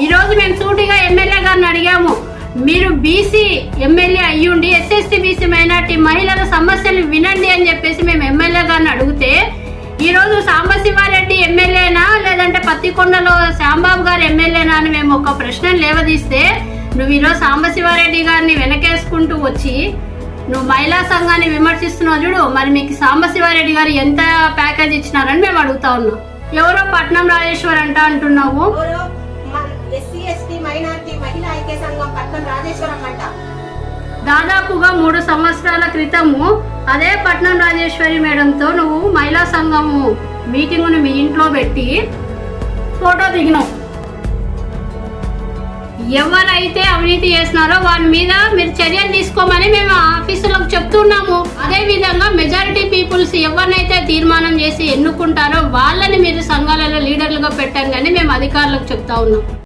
ఈరోజు మేము సూటిగా ఎమ్మెల్యే గారిని అడిగాము. మీరు బీసీ ఎమ్మెల్యే అయ్యుండి ఎస్ఎస్సీ బీసీ మైనార్టీ మహిళల సమస్యలు వినండి అని చెప్పేసి మేము ఎమ్మెల్యే గారిని అడిగితే ఈరోజు సాంబశివారెడ్డి ఎమ్మెల్యేనా లేదంటే పత్తికొండలో శ్యాంబాబు గారు ఎమ్మెల్యేనా అని మేము ఒక ప్రశ్న లేవదీస్తే నువ్వు ఈరోజు సాంబశివారెడ్డి గారిని వెనకేసుకుంటూ వచ్చి నువ్వు మహిళా సంఘాన్ని విమర్శిస్తున్నావు చూడు మరి మీకు సాంబశివారెడ్డి గారు ఎంత ప్యాకేజ్ ఇచ్చినారని మేము అడుగుతా ఉన్నాం. ఎవరో పట్నం రాజేశ్వర్ అంట అంటున్నావు. దాదాపుగా మూడు సంవత్సరాల క్రితము అదే పట్నం రాజేశ్వరి మేడంతో నువ్వు మహిళా సంఘము మీటింగును మీ ఇంట్లో పెట్టి ఫోటో దిగినావు. ఎవరైతే అవినీతి చేస్తున్నారో వారి మీద మీరు చర్యలు తీసుకోమని మేము ఆఫీసులకు చెప్తున్నాము. అదే విధంగా మెజారిటీ పీపుల్స్ ఎవరినైతే తీర్మానం చేసి ఎన్నుకుంటారో వాళ్ళని మీరు సంఘాలలో లీడర్లుగా పెట్టండి అని మేము అధికారులకు చెప్తా ఉన్నాం.